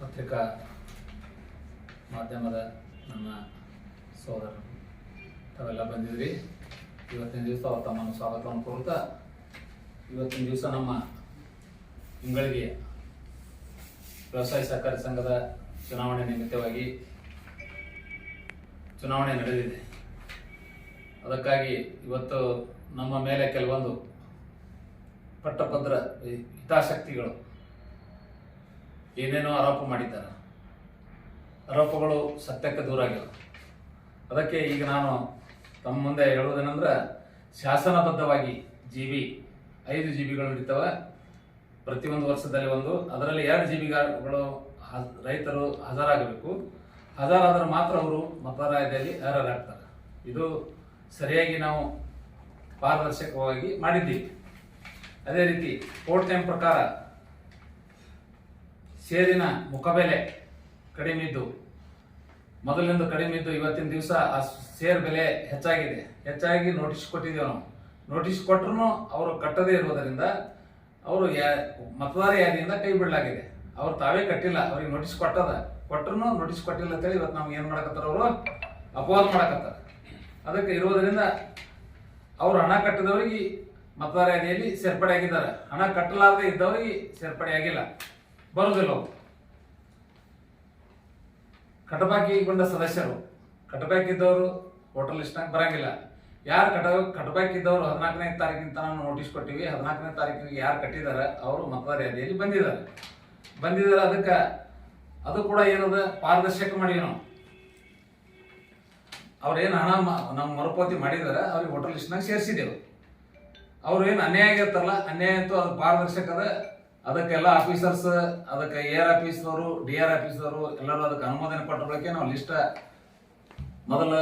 ಪತ್ರಿಕಾ ಮಾಧ್ಯಮದ ನಮ್ಮ ಸೋದರರು ತಾವೆಲ್ಲ ಬಂದಿದ್ರಿ. ಇವತ್ತಿನ ದಿವಸ ಅವ್ರು ತಮ್ಮನ್ನು ಸ್ವಾಗತವನ್ನು ಕೊಡ್ತಾ ಇವತ್ತಿನ ದಿವಸ ನಮ್ಮ ತಿಂಗಳಿಗೆ ವ್ಯವಸಾಯ ಸಹಕಾರಿ ಸಂಘದ ಚುನಾವಣೆ ನಿಮಿತ್ತವಾಗಿ ಚುನಾವಣೆ ನಡೆದಿದೆ. ಅದಕ್ಕಾಗಿ ಇವತ್ತು ನಮ್ಮ ಮೇಲೆ ಕೆಲವೊಂದು ಪಟ್ಟಭದ್ರ ಹಿತಾಸಕ್ತಿಗಳು ಏನೇನೋ ಆರೋಪ ಮಾಡಿದ್ದಾರೆ. ಆರೋಪಗಳು ಸತ್ಯಕ್ಕೆ ದೂರ ಆಗಿಲ್ಲ. ಅದಕ್ಕೆ ಈಗ ನಾನು ತಮ್ಮ ಮುಂದೆ ಹೇಳುವುದೇನೆಂದ್ರೆ, ಶಾಸನಬದ್ಧವಾಗಿ ಜಿ ಬಿ, ಐದು ಜಿ ಬಿಗಳು ನಡೀತವೆ ಪ್ರತಿಯೊಂದು ವರ್ಷದಲ್ಲಿ ಒಂದು. ಅದರಲ್ಲಿ ಎರಡು ಜಿ ಬಿಗಳು ರೈತರು ಹಾಜರಾಗಬೇಕು. ಹಾಜರಾದರೆ ಮಾತ್ರ ಅವರು ಮತದಾರದಲ್ಲಿ ಅರ್ಹರಾಗ್ತಾರೆ ಇದು ಸರಿಯಾಗಿ ನಾವು ಪಾರದರ್ಶಕವಾಗಿ ಮಾಡಿದ್ದೀವಿ. ಅದೇ ರೀತಿ ಕೋರ್ಟ್ ಟೈಮ್ ಪ್ರಕಾರ ಶೇರಿನ ಮುಖಬೆಲೆ ಕಡಿಮೆ ಇದ್ದು ಮೊದಲಿಂದ ಕಡಿಮೆ ಇದ್ದು ಇವತ್ತಿನ ದಿವಸ ಆ ಶೇರ್ ಬೆಲೆ ಹೆಚ್ಚಾಗಿದೆ. ಹೆಚ್ಚಾಗಿ ನೋಟಿಸ್ ಕೊಟ್ಟಿದ್ದೇವೆ ನಾವು. ನೋಟಿಸ್ ಕೊಟ್ಟರು ಅವರು ಕಟ್ಟದೇ ಇರುವುದರಿಂದ ಅವರು ಮತದಾರ ಯಾದಿಯಿಂದ ಕೈ ಬಿಡಲಾಗಿದೆ ಅವ್ರು ತಾವೇ ಕಟ್ಟಿಲ್ಲ. ಅವ್ರಿಗೆ ನೋಟಿಸ್ ಕೊಟ್ಟದ. ಕೊಟ್ಟರು ನೋಟಿಸ್ ಕೊಟ್ಟಿಲ್ಲ ಅಂತೇಳಿ ಇವತ್ತು ನಮ್ಗೆ ಏನು ಮಾಡಕತ್ತಾರ ಅವರು? ಅಪವಾದ ಮಾಡಕತ್ತಾರ. ಅದಕ್ಕೆ ಇರುವುದರಿಂದ ಅವರು ಹಣ ಕಟ್ಟಿದವರಿಗೆ ಮತದಾರ ಯಾದಿಯಲ್ಲಿ ಸೇರ್ಪಡೆ ಆಗಿದ್ದಾರೆ ಹಣ ಕಟ್ಟಲಾರದೆ ಇದ್ದವರಿಗೆ ಸೇರ್ಪಡೆ ಆಗಿಲ್ಲ ಬರುವುದಿಲ್ಲ ಕಟಬಾಕಿ ಕಟಬಾಕಿಗೊಂಡ ಸದಸ್ಯರು, ಕಟಬಾಕಿದ್ದವರು ಹೋಟೆಲ್ ಲಿಸ್ಟ್ನಾಗ ಬರಂಗಿಲ್ಲ. ಯಾರು ಕಟ, ಕಟಬಾಕಿದ್ದವರು ಹದಿನಾಲ್ಕನೇ ತಾರೀಕಿನ ತನಕ ನೋಟಿಸ್ ಕೊಟ್ಟಿವಿ, ಹದಿನಾಲ್ಕನೇ ತಾರೀಕಿಗೆ ಯಾರು ಕಟ್ಟಿದ್ದಾರೆ ಅವರು ಮತದಾರ ಯಾದಿಯಲ್ಲಿ ಬಂದಿದ್ದಾರೆ. ಬಂದಿದ್ದಾರೆ ಅದಕ್ಕೆ, ಅದು ಕೂಡ ಏನದ, ಪಾರದರ್ಶಕ ಮಾಡಿ ನಾವು. ಅವ್ರೇನು ಹಣ ನಮ್ಮ ಮರುಪಾವತಿ ಮಾಡಿದ್ದಾರೆ, ಅವ್ರಿಗೆ ಹೋಟೆಲ್ ಲಿಸ್ಟ್ನಾಗ ಸೇರಿಸಿದೆವು. ಅವ್ರು ಏನು ಅನ್ಯಾಯ ಆಗಿರ್ತಾರಲ್ಲ ಅನ್ಯಾಯ ಅಂತೂ ಅದು ಪಾರದರ್ಶಕದ ಅದಕ್ಕೆಲ್ಲ ಆಫೀಸರ್ಸ್ ಅದಕ್ಕೆ ಎ ಆರ್ ಆಫೀಸ್ದವರು ಡಿ ಆರ್ ಆಫೀಸ್ದವರು ಎಲ್ಲರೂ ಅದಕ್ಕೆ ಅನುಮೋದನೆ ಕೊಟ್ಟ ಬಳಿಕ ನಾವು ಲಿಸ್ಟ್ ಮೊದಲ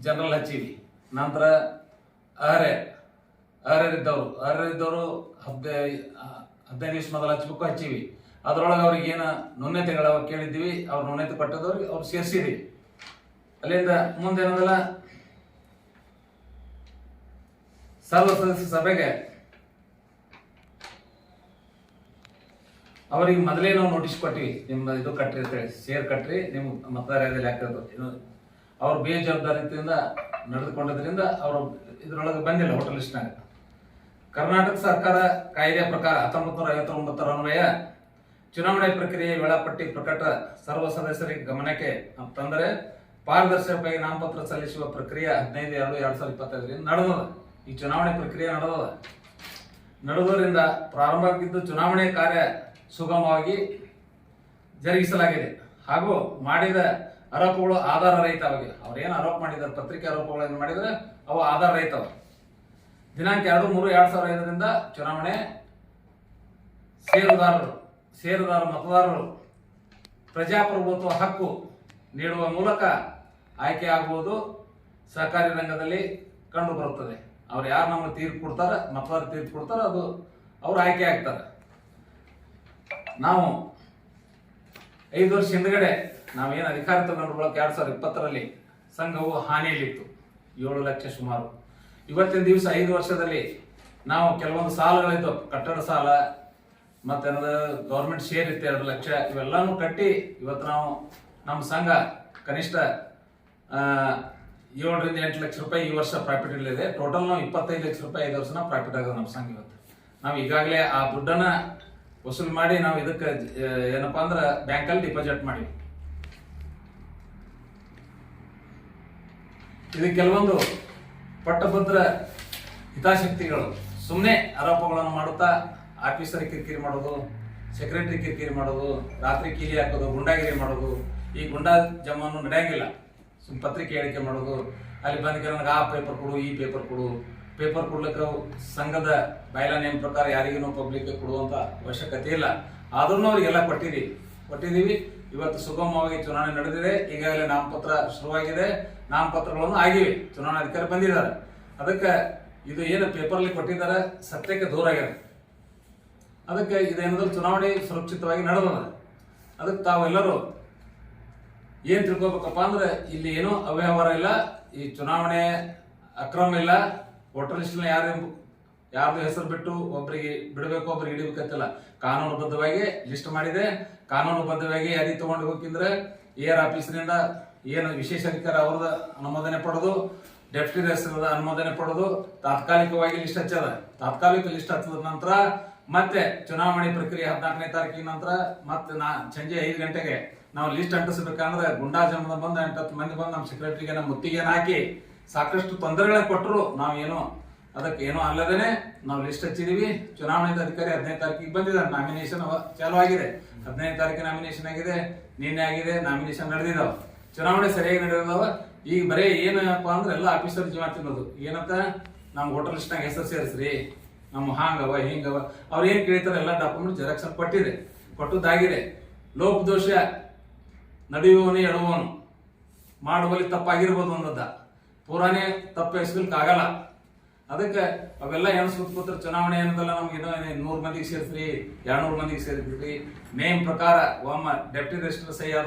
ಜನರಲ್ ಹಚ್ಚೀವಿ ನಂತರ ಅಹರೆ ಅರ್ಹರಿದ್ದವರು ಇದ್ದವರು ಹದ್ದ ಹದಿನೈದು ನಿಮಿಷ ಮೊದಲು ಹಚ್ಬೇಕು ಹಚ್ಚೀವಿ ಅದರೊಳಗೆ ಅವ್ರಿಗೆ ಏನು ನ್ಯೂನ್ಯತೆಗಳ ಕೇಳಿದ್ದೀವಿ ಅವ್ರು ನ್ಯೂನ್ಯತೆ ಪಟ್ಟದವ್ರಿಗೆ ಅವ್ರು ಸೇರಿಸಿದ್ವಿ. ಅಲ್ಲಿಂದ ಮುಂದೇನದಲ್ಲ ಸರ್ವ ಸದಸ್ಯ ಸಭೆಗೆ ಅವರಿಗೆ ಮೊದಲೇ ನಾವು ನೋಟಿಸ್ ಕೊಟ್ಟಿವಿ ನಿಮ್ಮ ಇದು ಕಟ್ಟ್ರಿ ಅಂತ ಹೇಳಿ ಶೇರ್ ಕಟ್ರಿ, ನಿಮ್ಮ ಮತದಾರದಲ್ಲಿ ಆಗ್ತದೆ ಇದು ಅವ್ರು ಬೇಜವಾಬ್ದಾರಿಯಿಂದ ನಡೆದುಕೊಂಡದ್ರಿಂದ ಅವರು ಇದ್ರೊಳಗೆ ಬಂದಿಲ್ಲ ಹೋಟೆಲ್ ಲಿಸ್ಟ್ನಾಗ ಕರ್ನಾಟಕ ಸರ್ಕಾರ ಕಾಯ್ದೆ ಪ್ರಕಾರ ಹತ್ತೊಂಬತ್ತು ನೂರ ಅನ್ವಯ ಚುನಾವಣೆ ಪ್ರಕ್ರಿಯೆ ವೇಳಾಪಟ್ಟಿ ಪ್ರಕಟ ಸರ್ವ ಸದಸ್ಯರಿಗೆ ಗಮನಕ್ಕೆ ತಂದರೆ ಪಾರದರ್ಶಕವಾಗಿ ನಾಮಪತ್ರ ಸಲ್ಲಿಸುವ ಪ್ರಕ್ರಿಯೆ ಹದಿನೈದು ಎರಡು ಎರಡು ಸಾವಿರದ ಇಪ್ಪತ್ತೈದರಿಂದ ನಡೆದದ. ಈ ಚುನಾವಣೆ ಪ್ರಕ್ರಿಯೆ ನಡೆದದ. ನಡೆದರಿಂದ ಪ್ರಾರಂಭ ಆಗಿದ್ದು ಚುನಾವಣೆ ಕಾರ್ಯ ಸುಗಮವಾಗಿ ಜರುಗಿಸಲಾಗಿದೆ. ಹಾಗೂ ಮಾಡಿದ ಆರೋಪಗಳು ಆಧಾರ ರಹಿತವಾಗಿ ಅವ್ರು ಏನು ಆರೋಪ ಮಾಡಿದ್ದಾರೆ, ಪತ್ರಿಕೆ ಆರೋಪಗಳನ್ನು ಮಾಡಿದರೆ ಅವು ಆಧಾರ ರಹಿತವು ದಿನಾಂಕ ಎರಡು ಮೂರು ಎರಡು ಸಾವಿರದ ಐದರಿಂದ ಚುನಾವಣೆ ಷೇರುದಾರರು, ಷೇರುದಾರ ಮತದಾರರು ಪ್ರಜಾಪ್ರಭುತ್ವ ಹಕ್ಕು ನೀಡುವ ಮೂಲಕ ಆಯ್ಕೆ ಆಗುವುದು ಸಹಕಾರಿ ರಂಗದಲ್ಲಿ ಕಂಡು ಬರುತ್ತದೆ. ಅವ್ರು ಯಾರು ನಮಗೆ ತೀರ್ಪು ಕೊಡ್ತಾರೆ ಮತದಾರ ತೀರ್ಪು ಕೊಡ್ತಾರೋ, ಅದು ಅವ್ರು ಆಯ್ಕೆ ಆಗ್ತಾರೆ. ನಾವು ಐದು ವರ್ಷ ಹಿಂದ್ಗಡೆ ನಾವೇನು ಅಧಿಕಾರ ತಗೊಂಡು ಬಳಕ ಎರಡ್ ಸಾವಿರದ ಇಪ್ಪತ್ತರಲ್ಲಿ ಸಂಘವು ಹಾನಿಯಲ್ಲಿತ್ತು. ಏಳು ಲಕ್ಷ ಸುಮಾರು. ಇವತ್ತಿನ ದಿವಸ ಐದು ವರ್ಷದಲ್ಲಿ ನಾವು ಕೆಲವೊಂದು ಸಾಲಗಳಿತ್ತು ಕಟ್ಟಡ ಸಾಲ, ಮತ್ತೆ ಗೌರ್ಮೆಂಟ್ ಶೇರ್ ಇತ್ತು ಎರಡು ಲಕ್ಷ, ಇವೆಲ್ಲನೂ ಕಟ್ಟಿ ಇವತ್ತು ನಾವು ನಮ್ಮ ಸಂಘ ಕನಿಷ್ಠ ಏಳರಿಂದ ಎಂಟು ಲಕ್ಷ ರೂಪಾಯಿ ಈ ವರ್ಷ ಪ್ರಾಫಿಟ್ ಇಲ್ಲಿದೆ ಟೋಟಲ್ ನಾವು ಇಪ್ಪತ್ತೈದು ಲಕ್ಷ ರೂಪಾಯಿ ಐದು ವರ್ಷನ ಪ್ರಾಫಿಟ್ ಆಗೋದು ನಮ್ಮ ಸಂಘ ಇವತ್ತು. ನಾವು ಈಗಾಗಲೇ ಆ ದುಡ್ಡನ್ನ ವಸೂಲು ಮಾಡಿ ನಾವು ಇದಕ್ಕೆ ಏನಪ್ಪಾ ಅಂದ್ರೆ ಬ್ಯಾಂಕಲ್ಲಿ ಡಿಪಾಸಿಟ್ ಮಾಡಿ. ಇದು ಕೆಲವೊಂದು ಪಟ್ಟಭದ್ರ ಹಿತಾಸಕ್ತಿಗಳು. ಸುಮ್ಮನೆ ಆರೋಪಗಳನ್ನು ಮಾಡುತ್ತಾ ಆಫೀಸರ್ ಕಿರಿಕಿರಿ ಮಾಡೋದು, ಸೆಕ್ರೆಟರಿ ಕಿರಿಕಿರಿ ಮಾಡೋದು, ರಾತ್ರಿ ಕೀಲಿ ಹಾಕೋದು, ಗುಂಡಾಗಿರಿ ಮಾಡೋದು, ಈ ಗುಂಡಾ ಜಮಾನು ನಡೆಯಂಗಿಲ್ಲ. ಸುಮ್ಮ ಪತ್ರಿಕೆ ಹೇಳಿಕೆ ಮಾಡೋದು, ಅಲ್ಲಿ ಬಂದ ನನಗೆ ಆ ಪೇಪರ್ ಕೊಡು, ಈ ಪೇಪರ್ ಕೊಡು ಪೇಪರ್ ಕೊಡ್ಲಿಕ್ಕೆ ಸಂಘದ ಬಯಲ ನೇಮ್ ಪ್ರಕಾರ ಯಾರಿಗೂ ಪಬ್ಲಿಕ್ ಕೊಡುವಂತ ಅವಶ್ಯಕತೆ ಇಲ್ಲ. ಆದ್ರೂ ಅವ್ರಿಗೆಲ್ಲ ಕೊಟ್ಟಿದ್ದೀವಿ. ಕೊಟ್ಟಿದ್ದೀವಿ. ಇವತ್ತು ಸುಗಮವಾಗಿ ಚುನಾವಣೆ ನಡೆದಿದೆ. ಈಗಾಗಲೇ ನಾಮಪತ್ರ ಶುರುವಾಗಿದೆ. ನಾಮಪತ್ರಗಳನ್ನು ಆಗಿವೆ. ಚುನಾವಣಾಧಿಕಾರಿ ಬಂದಿದ್ದಾರೆ. ಅದಕ್ಕೆ ಇದು ಏನು ಪೇಪರ್ಲಿ ಕೊಟ್ಟಿದ್ದಾರೆ ಸತ್ಯಕ್ಕೆ ದೂರ ಆಗಿದೆ. ಅದಕ್ಕೆ ಇದೇನಾದ್ರೂ ಚುನಾವಣೆ ಸುರಕ್ಷಿತವಾಗಿ ನಡೆದದ. ಅದಕ್ಕೆ ತಾವೆಲ್ಲರೂ ಏನು ತಿಳ್ಕೊಬೇಕಪ್ಪ ಅಂದ್ರೆ ಇಲ್ಲಿ ಏನೂ ಅವ್ಯವಹಾರ ಇಲ್ಲ. ಈ ಚುನಾವಣೆ ಅಕ್ರಮ ಇಲ್ಲ. ವೋಟರ್ ಲಿಸ್ಟ್ನ ಯಾರು ಯಾರ್ದು ಹೆಸರು ಬಿಟ್ಟು ಒಬ್ರಿಗೆ ಬಿಡಬೇಕು, ಒಬ್ರಿಗೆ ಹಿಡಿಬೇಕಂತಿಲ್ಲ. ಕಾನೂನುಬದ್ಧವಾಗಿ ಲಿಸ್ಟ್ ಮಾಡಿದೆ ಕಾನೂನುಬದ್ಧವಾಗಿ ಯಾರಿಗೆ ತಗೊಂಡು ಹೋಗಿಂದ್ರೆ ಏರ್ ಆಫೀಸ್ನಿಂದ ಏನು ವಿಶೇಷ ಅಧಿಕಾರ ಅವ್ರದ ಅನುಮೋದನೆ ಪಡೆದು, ಡೆಪ್ಟಿ ರಿಜಿಸ್ಟರ್ದ ಅನುಮೋದನೆ ಪಡೆದು, ತಾತ್ಕಾಲಿಕವಾಗಿ ಲಿಸ್ಟ್ ಹಚ್ಚದ. ತಾತ್ಕಾಲಿಕ ಲಿಸ್ಟ್ ಹಚ್ಚದ ನಂತರ ಮತ್ತೆ ಚುನಾವಣೆ ಪ್ರಕ್ರಿಯೆ ಹದಿನಾಲ್ಕನೇ ತಾರೀಕಿನ ನಂತರ ಮತ್ತೆ ನಾ ಸಂಜೆ ಐದು ಗಂಟೆಗೆ ನಾವು ಲಿಸ್ಟ್ ಅಂಟಿಸ್ಬೇಕಂದ್ರೆ ಗುಂಡಾ ಜನ್ಮದ ಬಂದು ಎಂಟತ್ತು ಮಂದಿ ಬಂದು ನಮ್ಮ ಸೆಕ್ರೆಟರಿಗೆ ನಮ್ಮ ಮುತ್ತಿಗೆ ಹಾಕಿ ಸಾಕಷ್ಟು ತೊಂದರೆಗಳನ್ನ ಕೊಟ್ಟರು. ನಾವೇನು ಅದಕ್ಕೆ ಏನೋ ಅಲ್ಲದೇನೆ ನಾವು ಲಿಸ್ಟ್ ಹಚ್ಚಿದೀವಿ. ಚುನಾವಣೆ ಅಧಿಕಾರಿ ಹದಿನೈದು ತಾರೀಕಿಗೆ ಬಂದಿದ್ದಾರೆ. ನಾಮಿನೇಷನ್ ಚಾಲು ಆಗಿದೆ. ಹದಿನೈದು ತಾರೀಕು ನಾಮಿನೇಷನ್ ಆಗಿದೆ. ನಿನ್ನೆ ಆಗಿದೆ. ನಾಮಿನೇಷನ್ ನಡೆದಿದಾವ. ಚುನಾವಣೆ ಸರಿಯಾಗಿ ನಡೆದಿದಾವ. ಈಗ ಬರೀ ಏನಪ್ಪ ಅಂದ್ರೆ ಎಲ್ಲ ಆಫೀಸರ್ ಜೀವ ತಿನ್ನೋದು. ಏನಂತ? ನಮ್ಮ ಹೋಟೆಲ್ ಲಿಸ್ಟ್ನಾಗ ಹೆಸರು ಸೇರಿಸ್ರಿ. ನಮ್ಮ ಹಾಂಗವ, ಹಿಂಗವ. ಅವ್ರು ಏನು ಕೇಳ್ತಾರೆ ಎಲ್ಲ ಡಾಕ್ಯುಮೆಂಟ್ ಜೆರಾಕ್ಸ್ ಕೊಟ್ಟಿದೆ. ಕೊಟ್ಟದ್ದಾಗಿದೆ. ಲೋಪದೋಷ ನಡೆಯುವವನು ಎಡುವವನು ಮಾಡುವಲ್ಲಿ ತಪ್ಪಾಗಿರ್ಬೋದು ಅನ್ನೋದ ಪೂರಾನೇ ತಪ್ಪು ಎಸ್ಲಿಕ್ಕೆ ಆಗಲ್ಲ ಅದಕ್ಕೆ ಅವೆಲ್ಲ ಎಣಿಸ್ಬಿಟ್ಟು ಕೂತ್ರ ಚುನಾವಣೆ ಏನದಲ್ಲ ನಮ್ಗೆ ಏನೋ ನೂರು ಮಂದಿಗೆ ಸೇರಿಸ್ರಿ, ಎರಡ್ನೂರು ಮಂದಿಗೆ ಸೇರಿಸ್ಬಿಟ್ರಿ ನೇಮ್ ಪ್ರಕಾರ ಒಮ್ಮ ಡೆಪ್ಟಿ ರಿಜಿಸ್ಟರ್ ಸಹಿ ಆದ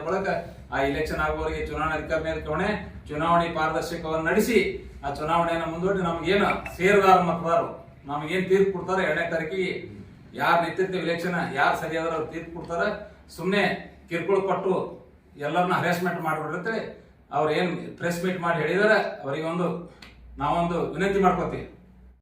ಆ ಇಲೆಕ್ಷನ್ ಆಗುವವರಿಗೆ ಚುನಾವಣಾ ಅಧಿಕಾರಿ ನೇರ್ಕೊಂಡೆ ಚುನಾವಣೆ ಪಾರದರ್ಶಕವನ್ನು ನಡೆಸಿ, ಆ ಚುನಾವಣೆಯನ್ನು ಮುಂದೂಡಿ ನಮ್ಗೇನು ಸೇರಿದಾರ ಮತದಾರರು ನಮಗೇನು ತೀರ್ಪು ಕೊಡ್ತಾರೆ ಎರಡನೇ ತಾರೀಕಿಗೆ ಯಾರು ನಿಂತಿರ್ತೀವಿ ಇಲೆಕ್ಷನ್ ಯಾರು ಸರಿಯಾದ್ರೆ ಅವ್ರು ತೀರ್ಪು ಕೊಡ್ತಾರೆ. ಸುಮ್ಮನೆ ಕಿರುಕುಳ ಕೊಟ್ಟು ಎಲ್ಲರನ್ನ ಹರಾಸ್ಮೆಂಟ್ ಮಾಡಿಬಿಡ್ರಿ ಅವ್ರು ಏನು ಪ್ರೆಸ್ ಮೀಟ್ ಮಾಡಿ ಹೇಳಿದಾರೆ ಅವರಿಗೊಂದು ನಾವೊಂದು ವಿನಂತಿ ಮಾಡ್ಕೋತೀವಿ.